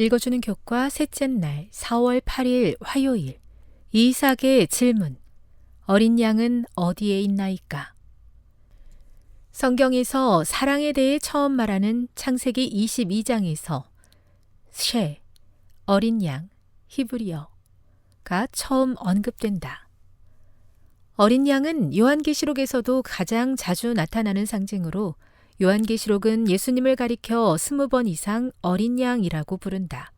읽어주는 교과 셋째 날 4월 8일 화요일 이삭의 질문 어린 양은 어디에 있나이까? 성경에서 사랑에 대해 처음 말하는 창세기 22장에서 쉐, 어린 양, 히브리어가 처음 언급된다. 어린 양은 요한계시록에서도 가장 자주 나타나는 상징으로 요한계시록은 예수님을 가리켜 스무 번 이상 어린 양이라고 부른다.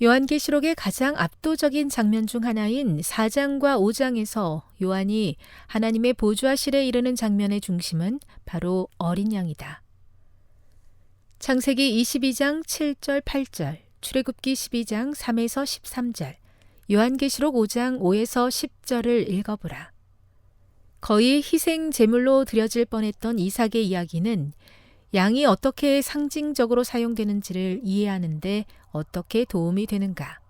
요한계시록의 가장 압도적인 장면 중 하나인 4장과 5장에서 요한이 하나님의 보좌실에 이르는 장면의 중심은 바로 어린 양이다. 창세기 22장 7절 8절, 출애굽기 12장 3에서 13절, 요한계시록 5장 5에서 10절을 읽어보라. 거의 희생 제물로 드려질 뻔했던 이삭의 이야기는 양이 어떻게 상징적으로 사용되는지를 이해하는데 어떻게 도움이 되는가?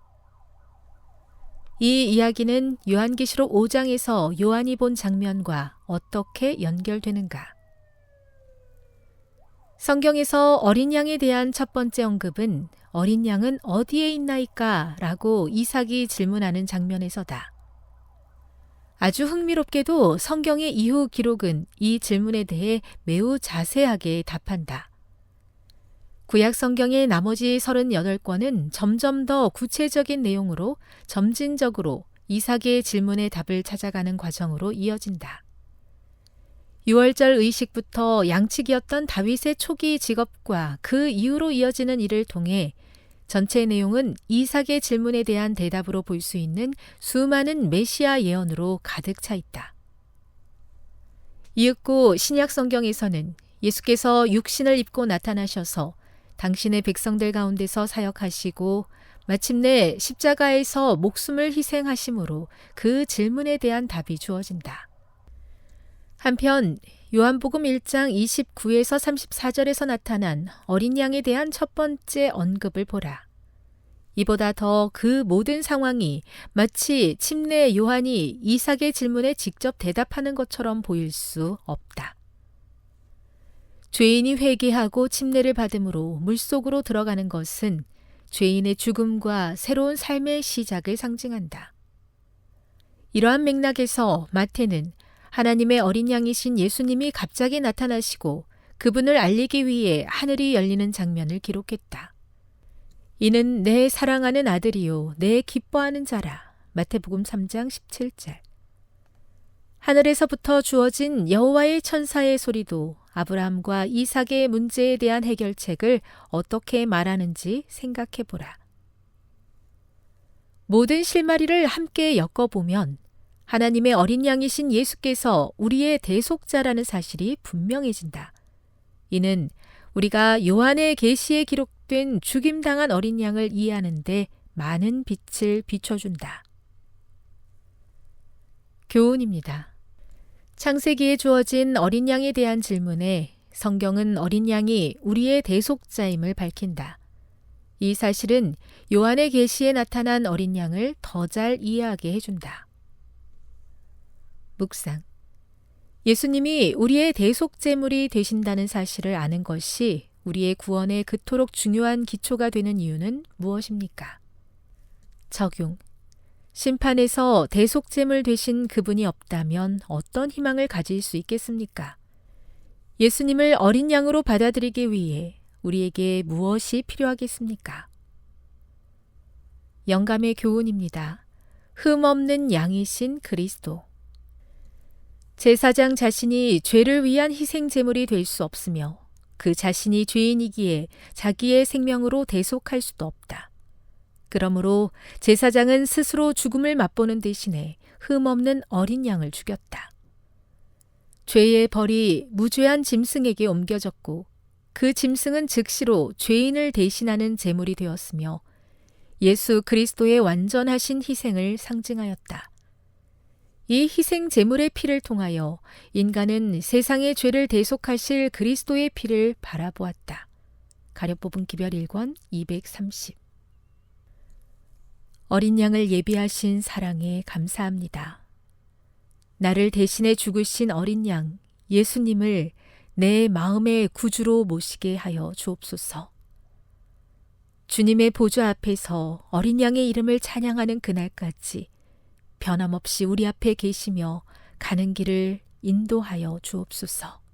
이 이야기는 요한계시록 5장에서 요한이 본 장면과 어떻게 연결되는가? 성경에서 어린 양에 대한 첫 번째 언급은 어린 양은 어디에 있나이까? 라고 이삭이 질문하는 장면에서다. 아주 흥미롭게도 성경의 이후 기록은 이 질문에 대해 매우 자세하게 답한다. 구약 성경의 나머지 38권은 점점 더 구체적인 내용으로 점진적으로 이삭의 질문에 답을 찾아가는 과정으로 이어진다. 6월절 의식부터 양측이었던 다윗의 초기 직업과 그 이후로 이어지는 일을 통해 전체 내용은 이삭의 질문에 대한 대답으로 볼 수 있는 수많은 메시아 예언으로 가득 차 있다. 이윽고 신약 성경에서는 예수께서 육신을 입고 나타나셔서 당신의 백성들 가운데서 사역하시고 마침내 십자가에서 목숨을 희생하심으로 그 질문에 대한 답이 주어진다. 한편 요한복음 1장 29에서 34절에서 나타난 어린 양에 대한 첫 번째 언급을 보라. 이보다 더 그 모든 상황이 마치 침례 요한이 이삭의 질문에 직접 대답하는 것처럼 보일 수 없다. 죄인이 회개하고 침례를 받음으로 물속으로 들어가는 것은 죄인의 죽음과 새로운 삶의 시작을 상징한다. 이러한 맥락에서 마태는 하나님의 어린 양이신 예수님이 갑자기 나타나시고 그분을 알리기 위해 하늘이 열리는 장면을 기록했다. 이는 내 사랑하는 아들이요 내 기뻐하는 자라. 마태복음 3장 17절. 하늘에서부터 주어진 여호와의 천사의 소리도 아브라함과 이삭의 문제에 대한 해결책을 어떻게 말하는지 생각해 보라. 모든 실마리를 함께 엮어보면 하나님의 어린 양이신 예수께서 우리의 대속자라는 사실이 분명해진다. 이는 우리가 요한의 계시에 기록된 죽임당한 어린 양을 이해하는데 많은 빛을 비춰준다. 교훈입니다. 창세기에 주어진 어린 양에 대한 질문에 성경은 어린 양이 우리의 대속자임을 밝힌다. 이 사실은 요한의 계시에 나타난 어린 양을 더 잘 이해하게 해준다. 묵상. 예수님이 우리의 대속제물이 되신다는 사실을 아는 것이 우리의 구원에 그토록 중요한 기초가 되는 이유는 무엇입니까? 적용. 심판에서 대속제물 되신 그분이 없다면 어떤 희망을 가질 수 있겠습니까? 예수님을 어린 양으로 받아들이기 위해 우리에게 무엇이 필요하겠습니까? 영감의 교훈입니다. 흠 없는 양이신 그리스도. 제사장 자신이 죄를 위한 희생 제물이 될 수 없으며 그 자신이 죄인이기에 자기의 생명으로 대속할 수도 없다. 그러므로 제사장은 스스로 죽음을 맛보는 대신에 흠없는 어린 양을 죽였다. 죄의 벌이 무죄한 짐승에게 옮겨졌고 그 짐승은 즉시로 죄인을 대신하는 제물이 되었으며 예수 그리스도의 완전하신 희생을 상징하였다. 이 희생 제물의 피를 통하여 인간은 세상의 죄를 대속하실 그리스도의 피를 바라보았다. 가려 뽑은 기별 1권 230 어린 양을 예비하신 사랑에 감사합니다. 나를 대신해 죽으신 어린 양 예수님을 내 마음의 구주로 모시게 하여 주옵소서. 주님의 보좌 앞에서 어린 양의 이름을 찬양하는 그날까지 변함없이 우리 앞에 계시며 가는 길을 인도하여 주옵소서.